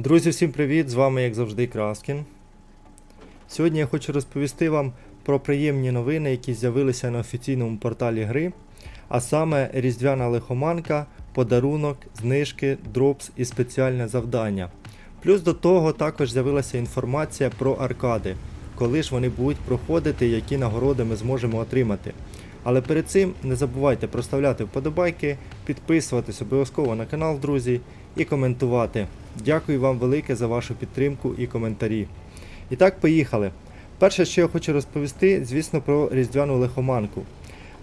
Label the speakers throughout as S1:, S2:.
S1: Друзі, всім привіт! З вами, як завжди, Краскін. Сьогодні я хочу розповісти вам про приємні новини, які з'явилися на офіційному порталі гри, а саме Різдвяна лихоманка, подарунок, знижки, дропс і спеціальне завдання. Плюс до того також з'явилася інформація про аркади, коли ж вони будуть проходити, які нагороди ми зможемо отримати. Але перед цим не забувайте проставляти вподобайки, підписуватись обов'язково на канал, друзі, і коментувати. Дякую вам велике за вашу підтримку і коментарі. І так, поїхали. Перше, що я хочу розповісти, звісно, про різдвяну лихоманку.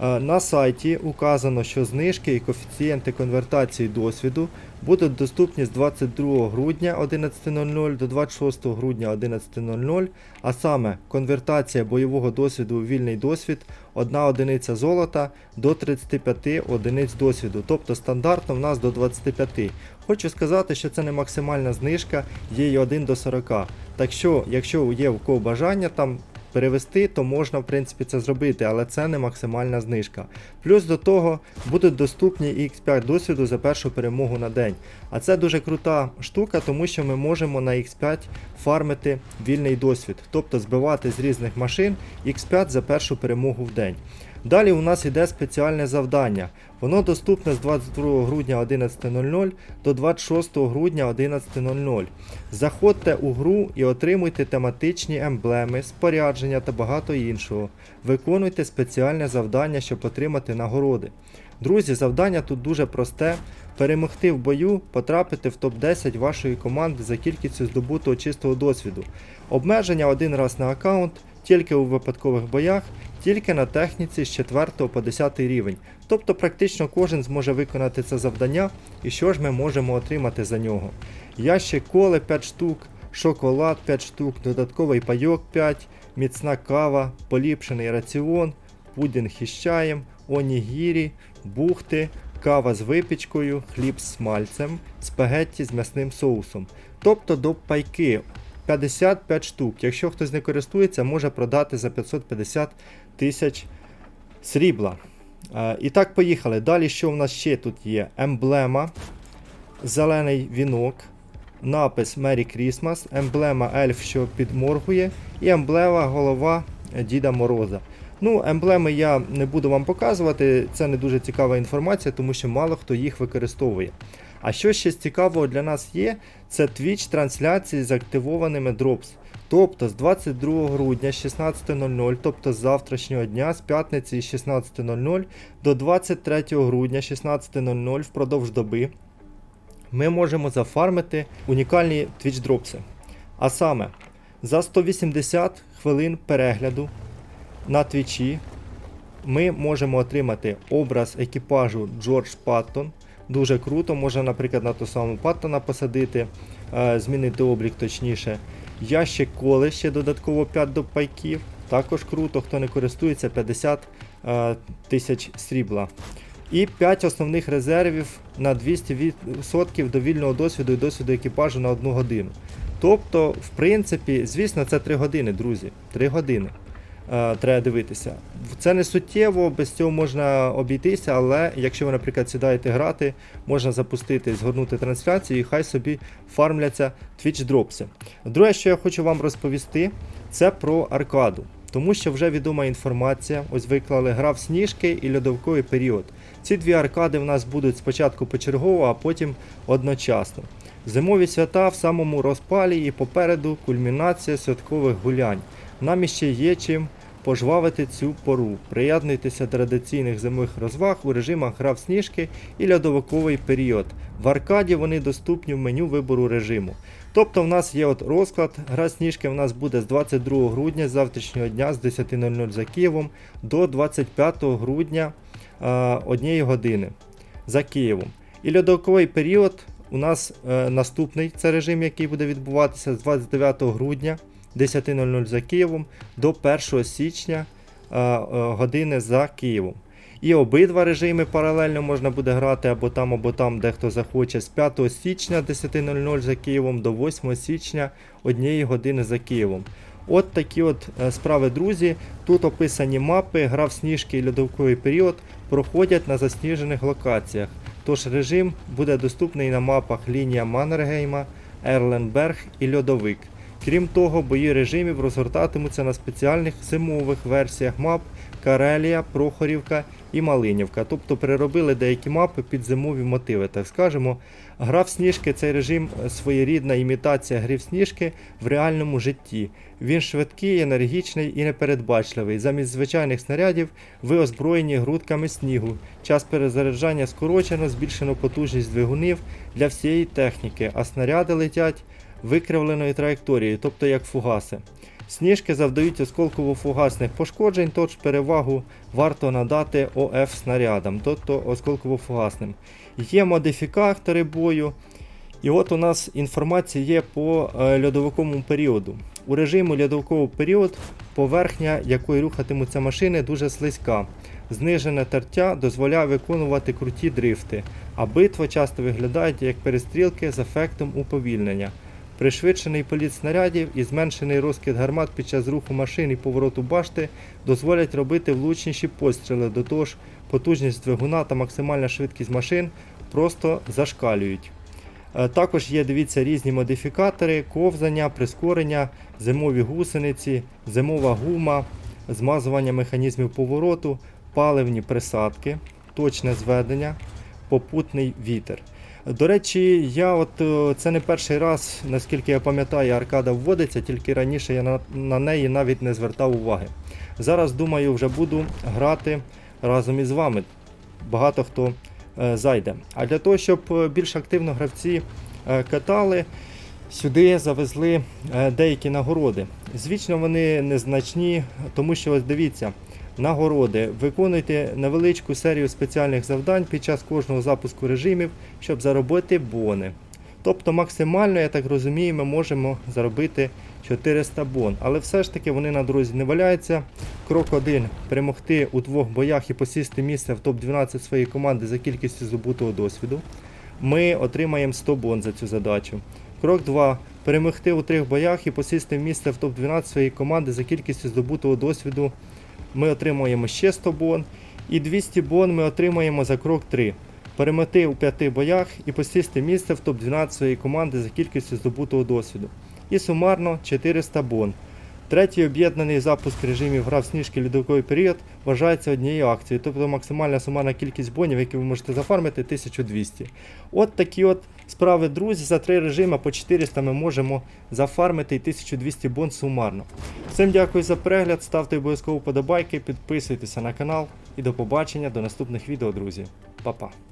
S1: Е, На сайті указано, що знижки і коефіцієнти конвертації досвіду будуть доступні з 22 грудня 11.00 до 26 грудня 11.00, а саме конвертація бойового досвіду у вільний досвід 1 одиниця золота до 35 одиниць досвіду, тобто стандартно в нас до 25. Хочу сказати, що це не максимальна знижка, є і 1 до 40. Так що, якщо є в кого бажання там перевести, то можна в принципі це зробити, але це не максимальна знижка. Плюс до того будуть доступні і X5 досвіду за першу перемогу на день. А це дуже крута штука, тому що ми можемо на X5 фармити вільний досвід, тобто збивати з різних машин X5 за першу перемогу в день. Далі у нас йде спеціальне завдання. Воно доступне з 22 грудня 11.00 до 26 грудня 11.00. Заходьте у гру і отримуйте тематичні емблеми, спорядження та багато іншого. Виконуйте спеціальне завдання, щоб отримати нагороди. Друзі, завдання тут дуже просте. Перемогти в бою, потрапити в топ-10 вашої команди за кількістю здобутого чистого досвіду. Обмеження один раз на аккаунт, тільки у випадкових боях, тільки на техніці з 4 по 10 рівень. Тобто практично кожен зможе виконати це завдання, і що ж ми можемо отримати за нього. Ящик коли 5 штук, шоколад 5 штук, додатковий пайок 5, міцна кава, поліпшений раціон, пудінг із чаєм, онігірі, бухти, кава з випічкою, хліб з смальцем, спагетті з м'ясним соусом. Тобто до пайки 55 штук. Якщо хтось не користується, може продати за 550 тисяч срібла. Е, І так, поїхали. Далі, що в нас ще тут є? Емблема, зелений вінок, напис Merry Christmas, емблема ельф, що підморгує, і емблема голова Діда Мороза. Ну, емблеми я не буду вам показувати, це не дуже цікава інформація, тому що мало хто їх використовує. А що ще цікавого для нас є, це Twitch трансляції з активованими Drops. Тобто з 22 грудня 16.00, тобто з завтрашнього дня, з п'ятниці 16.00 до 23 грудня 16.00 впродовж доби ми можемо зафармити унікальні Twitch дропси. А саме, за 180 хвилин перегляду на твічі ми можемо отримати образ екіпажу Джордж Паттон. Дуже круто, можна, наприклад, на ту саму Паттона посадити, е, змінити облік точніше. Ящик коли ще додатково 5 до пайків. Також круто, хто не користується 50 е, тисяч срібла. І 5 основних резервів на 200% до вільного досвіду і досвіду екіпажу на 1 годину. Тобто, в принципі, звісно, це 3 години, друзі. 3 години треба дивитися. Це не суттєво, без цього можна обійтися, але якщо ви, наприклад, сідаєте грати, можна запустити, згорнути трансляцію і хай собі фармляться Twitch дропси. Друге, що я хочу вам розповісти, це про аркаду. Тому що вже відома інформація, ось виклали гра в сніжки і льодовковий період. Ці дві аркади в нас будуть спочатку почергово, а потім одночасно. Зимові свята в самому розпалі і попереду кульмінація святкових гулянь. Нам іще є чим пожвавити цю пору. Приєднуйтеся традиційних зимових розваг у режимах гра в сніжки і льодовиковий період. В аркаді вони доступні в меню вибору режиму. Тобто в нас є от розклад. Гра сніжки в нас буде з 22 грудня з завтрашнього дня з 10.00 за Києвом до 25 грудня е, однієї години за Києвом. І льодовиковий період у нас е, наступний це режим, який буде відбуватися з 29 грудня 10.00 за Києвом до 1 січня е, е, години за Києвом. І обидва режими паралельно можна буде грати або там, або там, де хто захоче, з 5 січня 10.00 за Києвом до 8 січня 1 години за Києвом. От такі от е, справи, друзі. Тут описані мапи, гра в сніжки і льодовковий період проходять на засніжених локаціях. Тож режим буде доступний на мапах лінія Маннергейма, Ерленберг і Льодовик. Крім того, бої режимів розгортатимуться на спеціальних зимових версіях мап Карелія, Прохорівка і Малинівка. Тобто переробили деякі мапи під зимові мотиви, так скажемо. Гра в сніжки цей режим е, своєрідна імітація гри в сніжки в реальному житті. Він швидкий, енергічний і непередбачливий. Замість звичайних снарядів ви озброєні грудками снігу. Час перезаряджання скорочено, збільшено потужність двигунів для всієї техніки, а снаряди летять викривленою траєкторією, тобто як фугаси. Сніжки завдають осколково-фугасних пошкоджень, тож перевагу варто надати ОФ снарядам, тобто осколково-фугасним. Є модифікатори бою. І от у нас інформація є по е, льодовиковому періоду. У режимі льодовиковий період поверхня, якою рухатимуться машини, дуже слизька. Знижене тертя дозволяє виконувати круті дрифти, а битва часто виглядає як перестрілки з ефектом уповільнення. Пришвидшений політ снарядів і зменшений розкид гармат під час руху машин і повороту башти дозволять робити влучніші постріли. До того ж, потужність двигуна та максимальна швидкість машин просто зашкалюють. Е, Також є, дивіться, різні модифікатори, ковзання, прискорення, зимові гусениці, зимова гума, змазування механізмів повороту, паливні присадки, точне зведення, попутний вітер. До речі, я от е, це не перший раз, наскільки я пам'ятаю, аркада вводиться, тільки раніше я на, на неї навіть не звертав уваги. Зараз думаю, вже буду грати разом із вами. Багато хто е, зайде. А для того, щоб е, більш активно гравці катали, сюди завезли деякі нагороди. Звісно, вони незначні, тому що ось дивіться. Нагороди. Виконуйте невеличку серію спеціальних завдань під час кожного запуску режимів, щоб заробити бони. Тобто максимально, я так розумію, ми можемо заробити 400 бон. Але все ж таки вони на дорозі не валяються. Крок 1. Перемогти у двох боях і посісти місце в топ-12 своєї команди за кількістю здобутого досвіду. Ми отримаємо 100 бон за цю задачу. Крок 2. Перемогти у трьох боях і посісти місце в топ-12 своєї команди за кількістю здобутого досвіду ми отримуємо ще 100 бон. І 200 бон ми отримаємо за крок 3. Перемети у 5 боях і посісти місце в топ-12 своєї команди за кількістю здобутого досвіду. І сумарно 400 бон. Третій об'єднаний запуск режимів гра в сніжки льодовиковий період вважається однією акцією, тобто максимальна сумарна кількість бонів, які ви можете зафармити, 1200. От такі от справи, друзі, за три режими по 400 ми можемо зафармити і 1200 бон сумарно. Всім дякую за перегляд, ставте обов'язково подобайки, підписуйтеся на канал і до побачення до наступних відео, друзі. Па-па.